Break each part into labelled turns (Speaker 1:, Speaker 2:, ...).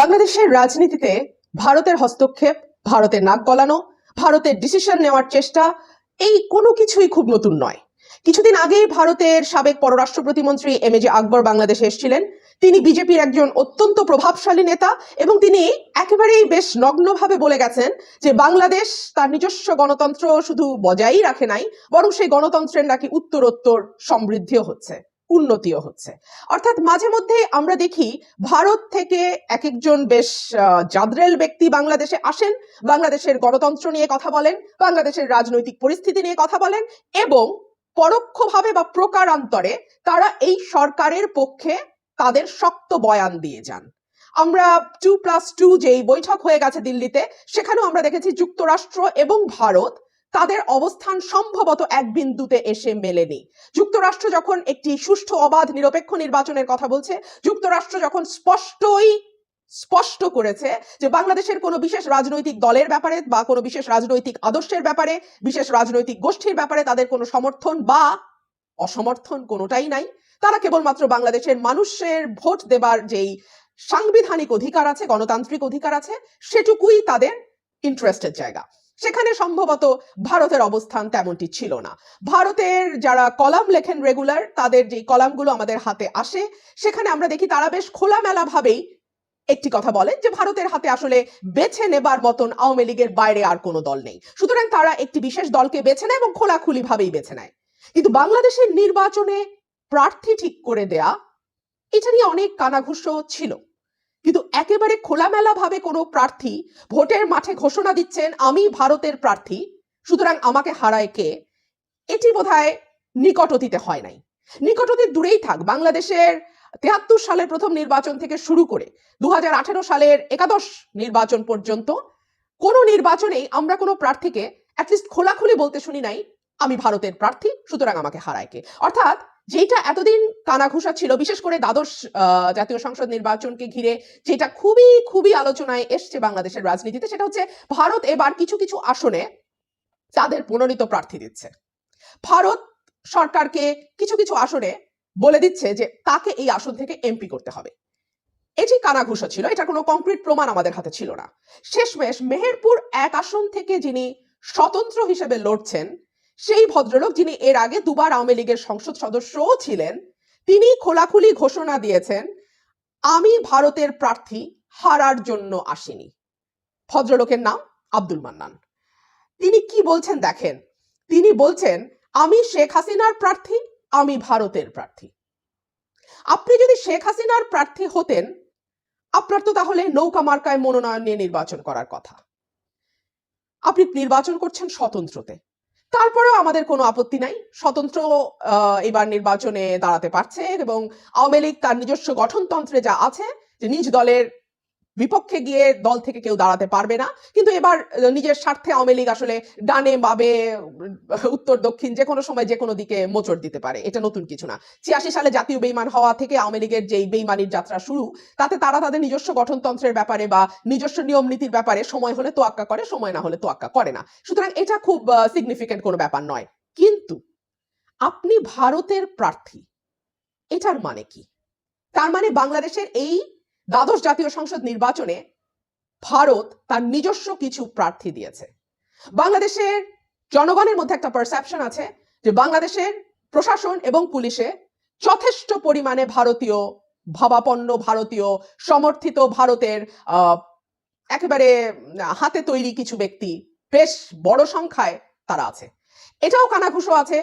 Speaker 1: বাংলাদেশের রাজনীতিতে ভারতের হস্তক্ষেপ, ভারতের নাক গলানো, ভারতের ডিসিশন নেওয়ার চেষ্টা, এই কোনো কিছুই খুব নতুন নয়। কিছুদিন আগেই ভারতের সাবেক পররাষ্ট্র প্রতিমন্ত্রী এম এ জে আকবর বাংলাদেশে এসেছিলেন। তিনি বিজেপির একজন অত্যন্ত প্রভাবশালী নেতা এবং তিনি একেবারেই বেশ নগ্নভাবে বলে গেছেন যে বাংলাদেশ তার নিজস্ব গণতন্ত্র শুধু বজায়ই রাখে নাই, বরং সেই গণতন্ত্রের নাকি উত্তরোত্তর সমৃদ্ধিও হচ্ছে। উন্নতিও হচ্ছে। অর্থাৎ মাঝে মধ্যে আমরা দেখি ভারত থেকে এক একজন বেশ জাদরেল ব্যক্তি বাংলাদেশে আসেন, বাংলাদেশের গণতন্ত্র নিয়ে কথা বলেন, বাংলাদেশের রাজনৈতিক পরিস্থিতি নিয়ে কথা বলেন এবং পরোক্ষভাবে বা প্রকারান্তরে তারা এই সরকারের পক্ষে তাদের শক্ত বয়ান দিয়ে যান। আমরা টু প্লাস টু যেই বৈঠক হয়ে গেছে দিল্লিতে, সেখানেও আমরা দেখেছি যুক্তরাষ্ট্র এবং ভারত তাদের অবস্থান সম্ভবত এক বিন্দুতে এসে মেলেনি। যুক্তরাষ্ট্র যখন একটি সুষ্ঠু অবাধ নিরপেক্ষ নির্বাচনের কথা বলছে, যুক্তরাষ্ট্র যখন স্পষ্টই, স্পষ্ট করেছে যে বাংলাদেশের কোনো বিশেষ রাজনৈতিক দলের ব্যাপারে বা কোনো বিশেষ রাজনৈতিক আদর্শের ব্যাপারে, বিশেষ রাজনৈতিক গোষ্ঠীর ব্যাপারে তাদের কোনো সমর্থন বা অসমর্থন কোনোটাই নাই। তারা কেবলমাত্র বাংলাদেশের মানুষের ভোট দেবার যেই সাংবিধানিক অধিকার আছে, গণতান্ত্রিক অধিকার আছে, সেটুকুই তাদের ইন্টারেস্টের জায়গা। সেখানে সম্ভবত ভারতের অবস্থান তেমনটি ছিল না। ভারতের যারা কলাম লেখেন রেগুলার, তাদের যে কলামগুলো আমাদের হাতে আসে, সেখানে আমরা দেখি তারা বেশ খোলামেলা ভাবেই একটি কথা বলেন যে ভারতের হাতে আসলে বেছে নেবার মতন আওয়ামী লীগের বাইরে আর কোনো দল নেই। সুতরাং তারা একটি বিশেষ দলকে বেছে নেয় এবং খোলাখুলি ভাবেই বেছে নেয়। কিন্তু বাংলাদেশের নির্বাচনে প্রার্থী ঠিক করে দেয়া, এটা নিয়ে অনেক কানাঘুষো ছিল। কিন্তু একেবারে খোলামেলা ভাবে কোনো প্রার্থী ভোটের মাঠে ঘোষণা দিচ্ছেন, আমি ভারতের প্রার্থী, সুতরাং আমাকে হারায় কে? এটি বোধহয় নিকট অতীতে হয় নাই। নিকট অতীত দূরেই থাক, বাংলাদেশের তেহাত্তর সালের প্রথম নির্বাচন থেকে শুরু করে দু হাজার আঠেরো সালের একাদশ নির্বাচন পর্যন্ত কোনো নির্বাচনেই আমরা কোনো প্রার্থীকে অ্যাটলিস্ট খোলাখুলি বলতে শুনি নাই। আমি ভারতের প্রার্থী, সুতরাং আমাকে হারায় কে? অর্থাৎ যেটা এতদিন কানাঘুষা ছিল, বিশেষ করে দ্বাদশ জাতীয় সংসদ নির্বাচনকে ঘিরে, যেটা খুবই খুবই আলোচনায় এসছে বাংলাদেশের রাজনীতিতে, সেটা হচ্ছে ভারত এবার কিছু কিছু আসনে তাদের মনোনীত প্রার্থী দিচ্ছে। ভারত সরকারকে কিছু কিছু আসনে বলে দিচ্ছে যে তাকে এই আসন থেকে এমপি করতে হবে। এটি কানাঘুষা ছিল এটা কোনো কংক্রিট প্রমাণ আমাদের হাতে ছিল না। শেষমেশ মেহেরপুর এক আসন থেকে যিনি স্বতন্ত্র হিসেবে লড়ছেন সেই ভদ্রলোক যিনি এর আগে দুবার আওয়ামী লীগের সংসদ সদস্যও ছিলেন, তিনি খোলাখুলি ঘোষণা দিয়েছেন, আমি ভারতের প্রার্থী হারার জন্য আসিনি। ভদ্রলোকের নাম আব্দুল মান্নান। তিনি কি বলছেন দেখেন, তিনি বলছেন, আমি শেখ হাসিনার প্রার্থী, আমি ভারতের প্রার্থী। আপনি যদি শেখ হাসিনার প্রার্থী হতেন, আপনার তো তাহলে নৌকা মার্কায় মনোনয়ন নিয়ে নির্বাচন করার কথা। আপনি নির্বাচন করছেন স্বতন্ত্রতে। তারপরেও আমাদের কোনো আপত্তি নাই। স্বতন্ত্র এবার নির্বাচনে দাঁড়াতে পারছে এবং আওয়ামী লীগ তার নিজস্ব গঠনতন্ত্রে যা আছে, যে নিজ দলের বিপক্ষে গিয়ে দল থেকে কেউ দাঁড়াতে পারবে না। কিন্তু এবার নিজের স্বার্থে আওয়ামী লীগ আসলে ডানে বাবে উত্তর, দক্ষিণ যে কোনো সময় যে কোনো দিকে মোচড় দিতে পারে। এটা নতুন কিছু না। ছিয়াশি সালে জাতীয় বেইমান হওয়া থেকে আওয়ামী লীগের যেই বেইমানির যাত্রা শুরু, তাতে তারা তাদের নিজস্ব গঠনতন্ত্রের ব্যাপারে বা নিজস্ব নিয়ম নীতির ব্যাপারে সময় হলে তোয়াক্কা করে, সময় না হলে তোয়াক্কা করে না। সুতরাং এটা খুব সিগনিফিকেন্ট কোনো ব্যাপার নয়। কিন্তু আপনি ভারতের প্রার্থী, এটার মানে কি? তার মানে বাংলাদেশের এই দ্বাদশ জাতীয় সংসদ নির্বাচনে ভারত তার নিজস্ব কিছু প্রার্থী দিয়েছে। বাংলাদেশের জনগণের মধ্যে একটা পারসেপশন আছে যে বাংলাদেশের প্রশাসন এবং পুলিশে যথেষ্ট পরিমাণে ভারতীয় ভাবাপন্ন, ভারতীয় সমর্থিত, ভারতের একেবারে হাতে তৈরি কিছু ব্যক্তি বেশ বড় সংখ্যায় তারা আছে। এটাও কানাঘুষো আছে।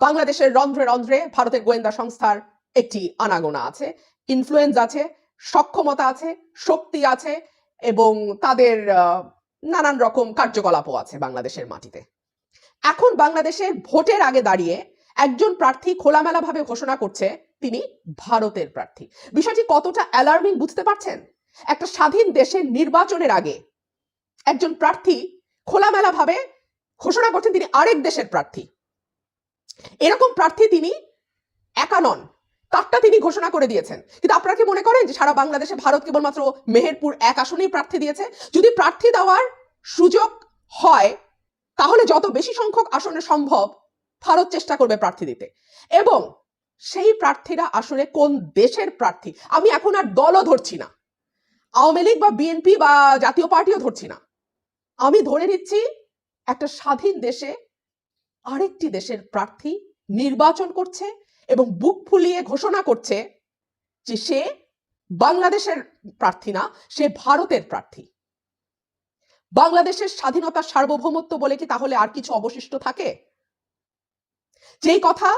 Speaker 1: বাংলাদেশের রন্ধ্রে রন্ধ্রে ভারতের গোয়েন্দা সংস্থার একটি আনাগোনা আছে। ইনফ্লুয়েন্স আছে। সক্ষমতা আছে, শক্তি আছে এবং তাদের নানান রকম কার্যকলাপও আছে বাংলাদেশের মাটিতে। এখন বাংলাদেশের ভোটের আগে দাঁড়িয়ে একজন প্রার্থী খোলামেলাভাবে ঘোষণা করছে, তিনি ভারতের প্রার্থী। বিষয়টি কতটা অ্যালার্মিং বুঝতে পারছেন? একটা স্বাধীন দেশের নির্বাচনের আগে একজন প্রার্থী খোলামেলাভাবে ঘোষণা করছেন, তিনি আরেক দেশের প্রার্থী। এরকম প্রার্থী তিনি একা নন। তারটা তিনি ঘোষণা করে দিয়েছেন। কিন্তু আপনারা কি মনে করেন যে সারা বাংলাদেশে ভারত কেবলমাত্র মেহেরপুর এক আসনেই প্রার্থী দিয়েছে? যদি প্রার্থী দেওয়ার সুযোগ হয়, তাহলে যত বেশি সংখ্যক আসনে সম্ভব ভারত চেষ্টা করবে প্রার্থী দিতে। এবং সেই প্রার্থীরা আসলে কোন দেশের প্রার্থী? আমি এখন আর দলও ধরছি না। আওয়ামী লীগ বা বিএনপি বা জাতীয় পার্টিও ধরছি না। আমি ধরে নিচ্ছি একটা স্বাধীন দেশে আরেকটি দেশের প্রার্থী নির্বাচন করছে এবং বুক ফুলিয়ে ঘোষণা করছে যে সে বাংলাদেশের প্রার্থী না, সে ভারতের প্রার্থী। বাংলাদেশের স্বাধীনতা সার্বভৌমত্ব বলে কি তাহলে আর কিছু অবশিষ্ট থাকে? যেই কথা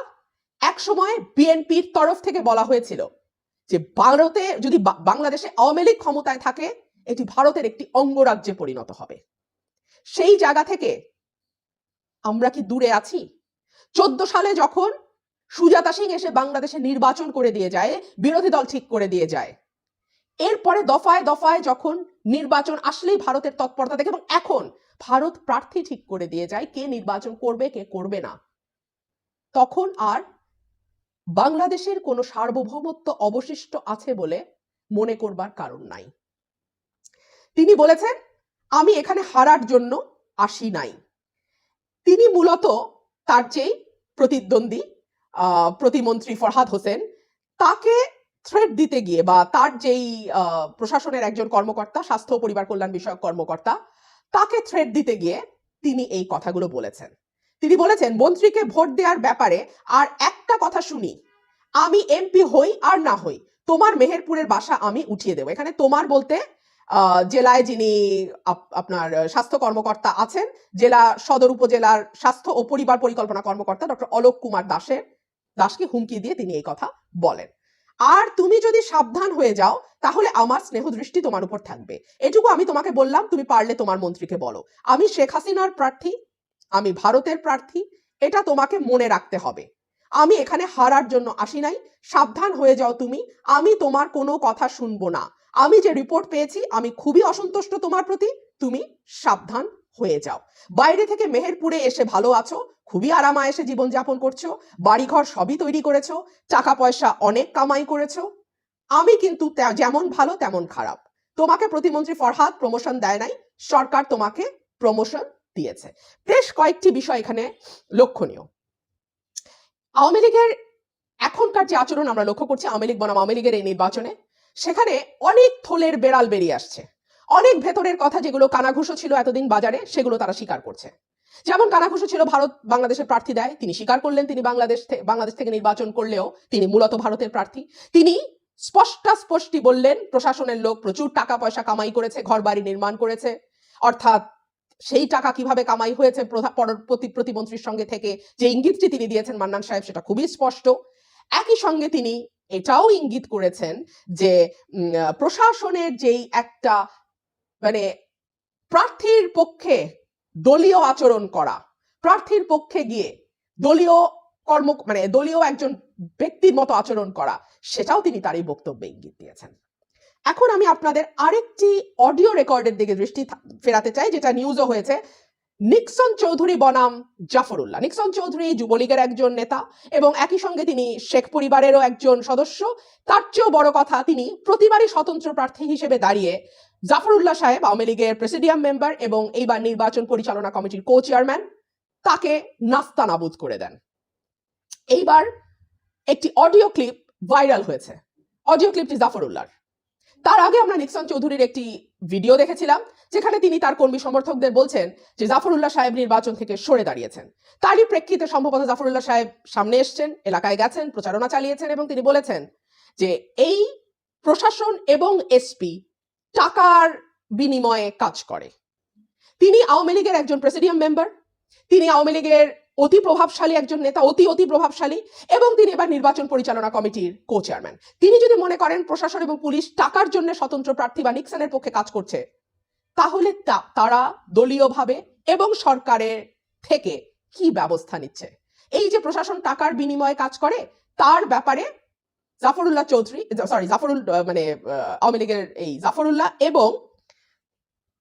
Speaker 1: এক সময় বিএনপির তরফ থেকে বলা হয়েছিল যে ভারতে যদি বাংলাদেশে আওয়ামী লীগ ক্ষমতায় থাকে, এটি ভারতের একটি অঙ্গরাজ্যে পরিণত হবে। সেই জায়গা থেকে আমরা কি দূরে আছি? চোদ্দ সালে যখন সুজাতা সিং এসে বাংলাদেশে নির্বাচন করে দিয়ে যায়, বিরোধী দল ঠিক করে দিয়ে যায়। এরপরে দফায় দফায় যখন নির্বাচন আসলেই ভারতের তৎপরতা দেখে এবং এখন ভারত প্রার্থী ঠিক করে দিয়ে যায়, কে নির্বাচন করবে, কে করবে না। তখন আর বাংলাদেশের কোনো সার্বভৌমত্ব অবশিষ্ট আছে বলে মনে করবার কারণ নাই। তিনি বলেছেন, আমি এখানে হারার জন্য আসি নাই। তিনি মূলত তার যেই প্রতিদ্বন্দ্বী প্রতিমন্ত্রী ফরহাদ হোসেন, তাকে থ্রেড দিতে গিয়ে বা তার যেই প্রশাসনের একজন কর্মকর্তা, স্বাস্থ্য পরিবার কল্যাণ বিষয়ক কর্মকর্তা, তাকে থ্রেড দিতে গিয়ে তিনি এই কথাগুলো বলেছেন। তিনি বলেছেন, মন্ত্রীকে ভোট দেওয়ার ব্যাপারে আর একটা কথা শুনি। আমি এমপি হই আর না হই। তোমার মেহেরপুরের বাসা আমি উঠিয়ে দেবো। এখানে তোমার বলতে জেলায় যিনি আপনার স্বাস্থ্য কর্মকর্তা আছেন, জেলা, সদর উপজেলার স্বাস্থ্য ও পরিবার পরিকল্পনা কর্মকর্তা ডক্টর অলোক কুমার দাসের দাসকে হুমকি দিয়ে তিনি এই কথা বলেন। আর তুমি যদি সাবধান হয়ে যাও, তাহলে আমার স্নেহ দৃষ্টি তোমার উপর থাকবে। এটুকু আমি তোমাকে বললাম, তুমি পারলে তোমার মন্ত্রীকে বলো। আমি শেখ হাসিনার প্রার্থী, আমি ভারতের প্রার্থী, এটা তোমাকে মনে রাখতে হবে। আমি এখানে হারার জন্য আসি নাই, সাবধান হয়ে যাও তুমি, আমি তোমার কোনো কথা শুনব না। আমি যে রিপোর্ট পেয়েছি, আমি খুবই অসন্তুষ্ট তোমার প্রতি, তুমি সাবধান হয়ে যাও। বাইরে থেকে মেহেরপুরে এসে ভালো আছো, খুবই আরামায়েসে জীবনযাপন করছ, বাড়িঘর সবই তৈরি করেছ টাকা পয়সা অনেক কামাই করেছ। আমি কিন্তু যেমন ভালো তেমন খারাপ। তোমাকে প্রতিমন্ত্রী ফরহাদ প্রমোশন দেয় নাই, সরকার তোমাকে প্রমোশন দিয়েছে। বেশ কয়েকটি বিষয় এখানে লক্ষণীয়। আওয়ামী লীগের এখনকার যে আচরণ আমরা লক্ষ্য করছি, আওয়ামী লীগ বনাম আওয়ামী লীগের এই নির্বাচনে, সেখানে অনেক থলের বেড়াল বেরিয়ে আসছে। অনেক ভেতরের কথা যেগুলো কানাঘুষো ছিল এতদিন বাজারে, সেগুলো তারা স্বীকার করছে। যেমন কানাঘুষো ছিল ভারত বাংলাদেশের প্রার্থী দেয়, তিনি স্বীকার করলেন, তিনি বাংলাদেশ থে- বাংলাদেশ থেকে নির্বাচন করলেও তিনি মূলত ভারতের প্রার্থী। তিনি স্পষ্টাস্পষ্টি বললেন, প্রশাসনের লোক প্রচুর টাকা পয়সা কামাই করেছে ঘর বাড়ি নির্মাণ করেছে। অর্থাৎ সেই টাকা কীভাবে কামাই হয়েছে প্রতিমন্ত্রীর সঙ্গে থেকে যে ইঙ্গিতটি তিনি দিয়েছেন মান্নান সাহেব, সেটা খুবই স্পষ্ট। একই সঙ্গে তিনি এটাও ইঙ্গিত করেছেন যে প্রশাসনের যেই একটা মানে প্রার্থীর পক্ষে দলীয় আচরণ করা, প্রার্থীর পক্ষে গিয়ে দলীয় কর্ম মানে দলীয় একজন ব্যক্তির মতো আচরণ করা, সেটাও তিনি তার এই বক্তব্যে ইঙ্গিত দিয়েছেন। এখন আমি আপনাদের আরেকটি অডিও রেকর্ডের দিকে দৃষ্টি ফেরাতে চাই, যেটা নিউজও হয়েছে। নিক্সন চৌধুরী বনাম জাফরুল্লাহ। নিক্সন চৌধুরী যুবলীগের একজন নেতা এবং একই সঙ্গে তিনি শেখ পরিবারেরও একজন সদস্য। তার চেয়েও বড় কথা, তিনি প্রতিবারই স্বতন্ত্র প্রার্থী হিসেবে দাঁড়িয়ে জাফরুল্লাহ সাহেব, আওয়ামী লীগের প্রেসিডিয়াম মেম্বার এবং এইবার নির্বাচন পরিচালনা কমিটির কো চেয়ারম্যান তাকে নাস্তানাবুদ করে দেন। এইবার একটি অডিও ক্লিপ ভাইরাল হয়েছে। অডিও ক্লিপটি জাফরুল্লাহর। তার আগে আমরা নিক্সন চৌধুরীর একটি ভিডিও দেখেছিলাম, যেখানে তিনি তার কর্মী সমর্থকদের বলছেন যে জাফরুল্লাহ সাহেব নির্বাচন থেকে সরে দাঁড়িয়েছেন। তারই প্রেক্ষিতে সম্ভবত জাফরুল্লাহ সাহেব সামনে এসছেন, এলাকায় গেছেন, প্রচারণা চালিয়েছেন এবং তিনি বলেছেন যে এই প্রশাসন এবং এসপি টাকার বিনিময়ে কাজ করে। তিনি আওয়ামী লীগের একজন প্রেসিডিয়াম মেম্বার, তিনি আওয়ামী লীগের অতি প্রভাবশালী একজন নেতা, অতি অতি প্রভাবশালী, এবং তিনি এবার নির্বাচন পরিচালনা কমিটির কো চেয়ারম্যান তিনি যদি মনে করেন প্রশাসন এবং পুলিশ টাকার জন্য স্বতন্ত্র প্রার্থী বা নিক্সনের পক্ষে কাজ করছে, তাহলে তারা দলীয়ভাবে এবং সরকারের থেকে কি ব্যবস্থা নিচ্ছে? এই যে প্রশাসন টাকার বিনিময়ে কাজ করে, তার ব্যাপারে জাফরুল্লাহ চৌধুরী সরি জাফরুল মানে আওয়ামী লীগের এই জাফরুল্লাহ এবং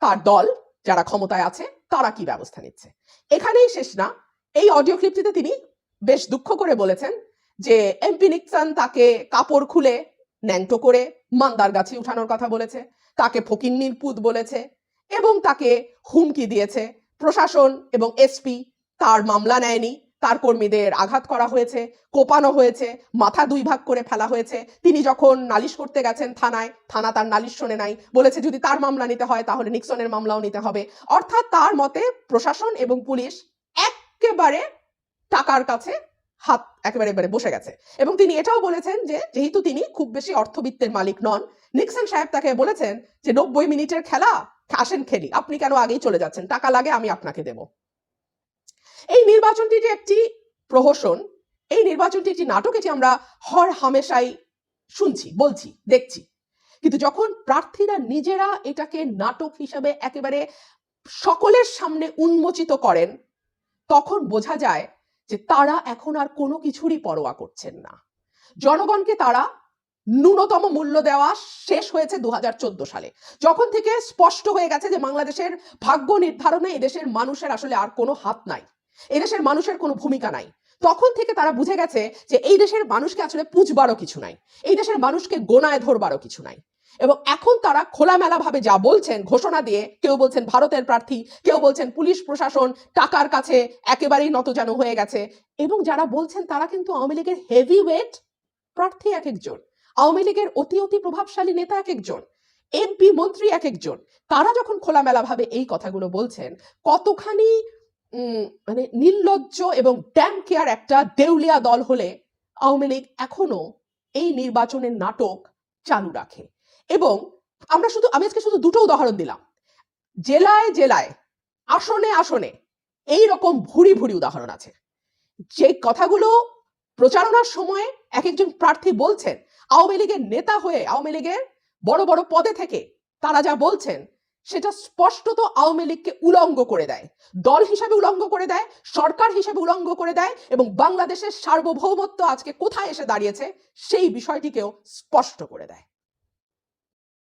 Speaker 1: তার দল যারা ক্ষমতায় আছে, তারা কি ব্যবস্থা নিচ্ছে? এখানেই শেষ না। এই অডিও ক্লিপটিতে তিনি বেশ দুঃখ করে বলেছেন যে এমপি নিক্সন তাকে কাপড় খুলে, ন্যাংটো করে, মান্দার গাছে উঠানোর কথা বলেছে, তাকে ফকিন্নির পুত বলেছে এবং তাকে হুমকি দিয়েছে প্রশাসন এবং এসপি তার মামলা নেয়নি। তার কর্মীদের আঘাত করা হয়েছে, কোপানো হয়েছে, মাথা দুই ভাগ করে ফেলা হয়েছে। তিনি যখন নালিশ করতে গেছেন থানায়, থানা তার নালিশ শোনে নাই। বলেছে, যদি তার মামলা নিতে হয়, তাহলে নিক্সনের মামলাও নিতে হবে। অর্থাৎ তার মতে প্রশাসন এবং পুলিশ একেবারে টাকার কাছে হাত একেবারে এবারে বসে গেছে। এবং তিনি এটাও বলেছেন যে, যেহেতু তিনি খুব বেশি অর্থবিত্তের মালিক নন, নিক্সন সাহেব তাকে বলেছেন যে, নব্বই মিনিটের খেলা, আসেন খেলি। আপনি কেন আগেই চলে যাচ্ছেন? টাকা লাগে, আমি আপনাকে দেব। এই নির্বাচনটি যে একটি প্রহসন, এই নির্বাচনটি একটি নাটক, এটি আমরা হর হামেশাই শুনছি, বলছি, দেখছি। কিন্তু যখন প্রার্থীরা নিজেরা এটাকে নাটক হিসাবে একেবারে সকলের সামনে উন্মোচিত করেন, তখন বোঝা যায় যে তারা এখন আর কোনো কিছুরই পরোয়া করছেন না। জনগণকে তারা ন্যূনতম মূল্য দেওয়া শেষ হয়েছে দু হাজার চোদ্দ সালে। যখন থেকে স্পষ্ট হয়ে গেছে যে বাংলাদেশের ভাগ্য নির্ধারণে এদেশের মানুষের আসলে আর কোনো হাত নাই। এদেশের মানুষের কোনো ভূমিকা নাই। তখন থেকে তারা বুঝে গেছে যে এই দেশের মানুষকে আসলে পুজবারও কিছু নাই। এই দেশের মানুষকে গোনায় ধরবারও কিছু নাই। এবং এখন তারা খোলামেলা ভাবে যা বলছেন, ঘোষণা দিয়ে কেউ বলছেন ভারতের প্রার্থী, কেউ বলছেন পুলিশ প্রশাসন, টাকার কাছে একেবারেই নতজানু হয়ে গেছে। এবং যারা বলছেন তারা কিন্তু আওয়ামী লীগের হেভি ওয়েট প্রার্থী এক একজন, আওয়ামী লীগের অতি অতি প্রভাবশালী নেতা এক একজন এমপি মন্ত্রী এক একজন। তারা যখন খোলামেলা ভাবে এই কথাগুলো বলছেন, কতখানি মানে নির্লজ্জ এবং ড্যাম কেয়ার একটা দেউলিয়া দল হলে আওয়ামী লীগ এখনও এই নির্বাচনের নাটক চালু রাখে। এবং আমরা শুধু, আমি আজকে শুধু দুটো উদাহরণ দিলাম। জেলায় জেলায়, আসনে আসনে এই রকম ভুরি ভুরি উদাহরণ আছে। যে কথাগুলো প্রচারণার সময় এক একজন প্রার্থী বলছেন, আওয়ামী লীগের নেতা হয়ে, আওয়ামী লীগের বড় বড় পদে থেকে তারা যা বলছেন সেটা স্পষ্টত আওয়ামী লীগকে উলঙ্গ করে দেয়। দল হিসাবে উলঙ্গ করে দেয়, সরকার হিসাবে উলঙ্গ করে দেয় এবং বাংলাদেশের সার্বভৌমত্ব আজকে কোথায় এসে দাঁড়িয়েছে সেই বিষয়টিকেও স্পষ্ট করে দেয়।